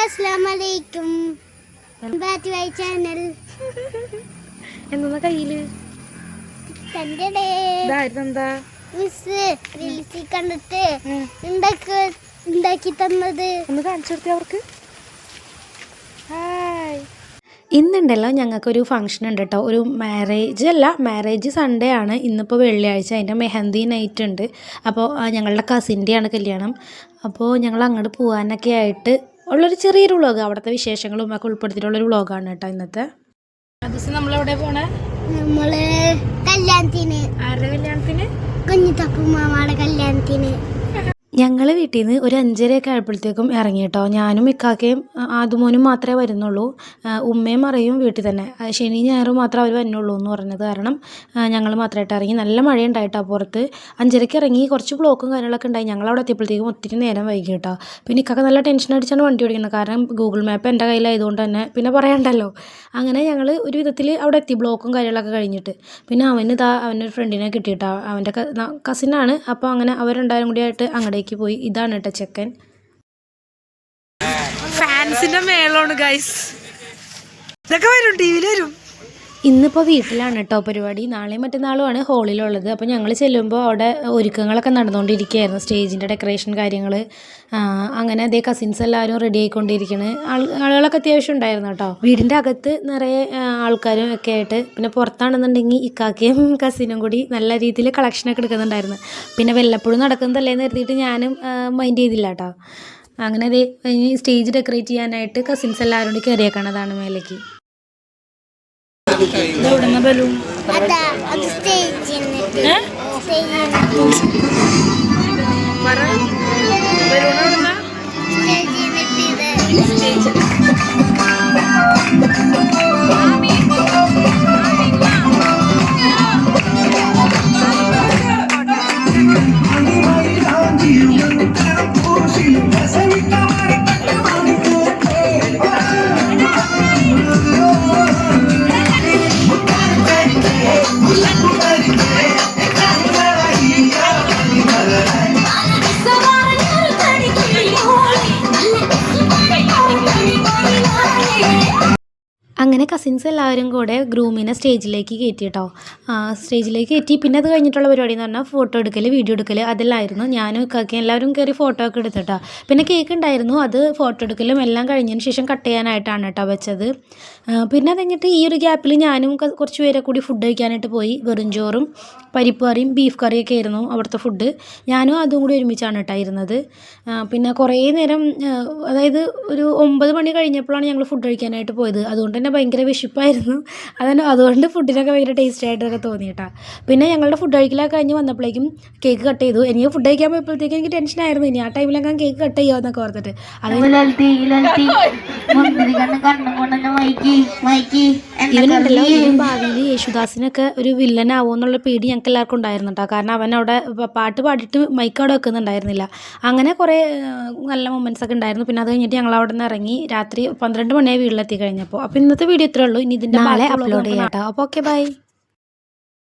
Hello അസ്സാം വലൈക്കും bat Y channel. എന്താ കയ്യിൽ? തന്റെ ഇതായിരുന്നെന്താ? മിസ് റീൽസിൽ കണ്ടിട്ട് ഉണ്ടാക്കി ഉണ്ടാക്കി തന്നത്. ഒന്ന് കാണിച്ചു കൊടുത്തേ അവർക്ക്. ഹായ് ഇന്നുണ്ടല്ലോ ഞങ്ങൾക്കൊരു ഫംഗ്ഷൻ ഉണ്ട് കേട്ടോ ഒരു മാരേജ് അല്ല മാരേജ് സൺഡേ ആണ്. ഇന്നിപ്പോൾ വെള്ളിയാഴ്ച അതിന്റെ മെഹന്തി നൈറ്റ് ഉണ്ട്. അപ്പോൾ ഞങ്ങളുടെ കസിന്റെയാണ് കല്യാണം. അപ്പോൾ ഞങ്ങൾ അങ്ങോട്ട് പോകാനൊക്കെ ആയിട്ട് ഉള്ളൊരു ചെറിയൊരു വ്ളോഗ് അവിടുത്തെ വിശേഷങ്ങളും ഒക്കെ ഉൾപ്പെടുത്തിയിട്ടുള്ളൊരു വ്ളോഗാണ് കേട്ടോ ഇന്നത്തെ. നമ്മളെവിടെ പോണേ? നമ്മൾ കല്യാണത്തിന്. ആരുടെ കല്യാണത്തിന്? കുഞ്ഞിത്തപ്പു മാമാടെ കല്യാണത്തിന്. ഞങ്ങൾ വീട്ടിൽ നിന്ന് ഒരു അഞ്ചരയൊക്കെ ആയപ്പോഴത്തേക്കും ഇറങ്ങി കേട്ടോ ഞാനും ഇക്കാക്കയും ആദുമോനും മാത്രമേ വരുന്നുള്ളൂ. ഉമ്മയും അറിയും വീട്ടിൽ തന്നെ. ശനി ഞായറും മാത്രമേ അവർ വരുന്നുള്ളൂ എന്ന് പറഞ്ഞത് കാരണം ഞങ്ങൾ മാത്രമായിട്ട് ഇറങ്ങി. നല്ല മഴയുണ്ടായിട്ടോ പുറത്ത്. അഞ്ചരയ്ക്ക് ഇറങ്ങി കുറച്ച് ബ്ലോക്കും കാര്യങ്ങളൊക്കെ ഉണ്ടായി. ഞങ്ങൾ അവിടെ എത്തിയപ്പോഴത്തേക്കും ഒത്തിരി നേരം വൈകി കേട്ടോ. പിന്നെ ഇക്കാക്ക നല്ല ടെൻഷൻ അടിച്ചാണ് വണ്ടി ഓടിക്കുന്നത്. കാരണം ഗൂഗിൾ മാപ്പ് എന്റെ കയ്യിലായതുകൊണ്ട് തന്നെ പിന്നെ പറയണ്ടല്ലോ. അങ്ങനെ ഞങ്ങൾ ഒരു വിധത്തിൽ അവിടെ എത്തി. ബ്ലോക്കും കാര്യങ്ങളൊക്കെ കഴിഞ്ഞിട്ട്. പിന്നെ അവന് ഇതാ ഒരു ഫ്രണ്ടിനെ കിട്ടിയിട്ടാണ് അവന്റെ കസിനാണ് അപ്പോൾ അങ്ങനെ അവരുണ്ടായാലും കൂടി ആയിട്ട് അങ്ങടേക്ക് പോയി. ഇതാണ് കേട്ടോ ചെക്കൻ. ഫാൻസിന്റെ മേളാണ് ഗൈസ് ഇതൊക്കെ വരും ടി വിയിൽ വരും. ഇന്നിപ്പോൾ വീട്ടിലാണ് കേട്ടോ പരിപാടി. നാളെയും മറ്റന്നാളുമാണ് ഹോളിലുള്ളത്. അപ്പോൾ ഞങ്ങൾ ചെല്ലുമ്പോൾ അവിടെ ഒരുക്കങ്ങളൊക്കെ നടന്നുകൊണ്ടിരിക്കുകയായിരുന്നു സ്റ്റേജിന്റെ ഡെക്കറേഷൻ കാര്യങ്ങൾ അങ്ങനെ അതേ കസിൻസ് എല്ലാവരും റെഡി ആയിക്കൊണ്ടിരിക്കുന്നത് ആളുകളൊക്കെ അത്യാവശ്യം ഉണ്ടായിരുന്നു കേട്ടോ വീടിന്റെ അകത്ത് നിറയെ ആൾക്കാരും ഒക്കെ ആയിട്ട്. പിന്നെ പുറത്താണെന്നുണ്ടെങ്കിൽ ഇക്കാക്കയും കസിനും കൂടി നല്ല രീതിയിൽ കളക്ഷനൊക്കെ എടുക്കുന്നുണ്ടായിരുന്നു. പിന്നെ വല്ലപ്പോഴും നടക്കുന്നതല്ലേന്ന് കരുതിയിട്ട് ഞാനും മൈൻഡ് ചെയ്തില്ല കേട്ടോ അങ്ങനെ അതേ സ്റ്റേജ് ഡെക്കറേറ്റ് ചെയ്യാനായിട്ട് കസിൻസ് എല്ലാവരും കൂടി കയറിയേക്കണതാണ് മേലേക്ക്. ഇതെവിടുന്ന ബലൂൺ പറ. ബലൂൺ എവിടുന്ന അങ്ങനെ കസിൻസ് എല്ലാവരും കൂടെ ഗ്രൂമിനെ സ്റ്റേജിലേക്ക് കയറ്റി കേട്ടോ സ്റ്റേജിലേക്ക് കയറ്റി. പിന്നെ അത് കഴിഞ്ഞിട്ടുള്ള പരിപാടി എന്ന് പറഞ്ഞാൽ ഫോട്ടോ എടുക്കൽ വീഡിയോ എടുക്കൽ അതെല്ലാമായിരുന്നു ഞാനും ഇക്കാക്കി എല്ലാവരും കയറി ഫോട്ടോ ഒക്കെ എടുത്തിട്ടോ. പിന്നെ കേക്ക് ഉണ്ടായിരുന്നു. അത് ഫോട്ടോ എടുക്കലും എല്ലാം കഴിഞ്ഞതിന് ശേഷം കട്ട് ചെയ്യാനായിട്ടാണ് കേട്ടോ വെച്ചത്. പിന്നെ അത് കഴിഞ്ഞിട്ട് ഈ ഒരു ഗ്യാപ്പിൽ ഞാനും കുറച്ച് പേരെ കൂടി ഫുഡ് കഴിക്കാനായിട്ട് പോയി. വെറും ചോറും പരിപ്പ് കറിയും ബീഫ് കറിയൊക്കെ ആയിരുന്നു അവിടുത്തെ ഫുഡ് ഞാനും അതും കൂടി ഒരുമിച്ചാണ് കേട്ടോ ഇരുന്നത്. പിന്നെ കുറേ നേരം അതായത് ഒരു ഒമ്പത് മണി കഴിഞ്ഞപ്പോഴാണ് ഞങ്ങൾ ഫുഡ് കഴിക്കാനായിട്ട് പോയത്. അതുകൊണ്ട് തന്നെ ഭയങ്കര വിശപ്പായിരുന്നു. അതന്നെ അതുകൊണ്ട് ഫുഡിനൊക്കെ ഭയങ്കര ടേസ്റ്റ് ആയിട്ടൊക്കെ തോന്നി കേട്ടോ പിന്നെ ഞങ്ങളുടെ ഫുഡ് കഴിക്കലൊക്കെ കഴിഞ്ഞ് വന്നപ്പോഴേക്കും കേക്ക് കട്ട് ചെയ്തു. എനിക്ക് ഫുഡ് കഴിക്കാൻ പോയപ്പോഴത്തേക്കും എനിക്ക് ടെൻഷനായിരുന്നു ഇനി ആ ടൈമിലൊക്കെ കേക്ക് കട്ട് ചെയ്യുമോ എന്നൊക്കെ ഓർത്തിട്ട്. ഇവനുണ്ടല്ലോ ഇവൻ ഭാവിയിൽ യേശുദാസിനൊക്കെ ഒരു വില്ലനാവോ എന്നുള്ള പേടി ഞങ്ങൾക്ക് എല്ലാവർക്കും ഉണ്ടായിരുന്നു കേട്ടോ കാരണം അവൻ അവിടെ പാട്ട് പാടിയിട്ട് മൈക്ക് അവിടെ വെക്കുന്നുണ്ടായിരുന്നില്ല. അങ്ങനെ കുറേ നല്ല മൊമെന്റ്സ് ഒക്കെ ഉണ്ടായിരുന്നു. പിന്നെ അത് കഴിഞ്ഞിട്ട് ഞങ്ങൾ അവിടെ നിന്ന് ഇറങ്ങി രാത്രി പന്ത്രണ്ട് മണിയായി വീട്ടിലെത്തി കഴിഞ്ഞപ്പോൾ. അപ്പോൾ ഇന്നത്തെ വീഡിയോ ഇത്രേ ഉള്ളൂ. ഇനി ഇതിന്റെ നാളെ അപ്ലോഡ് ചെയ്യാം കേട്ടോ അപ്പോൾ ഓക്കെ ബൈ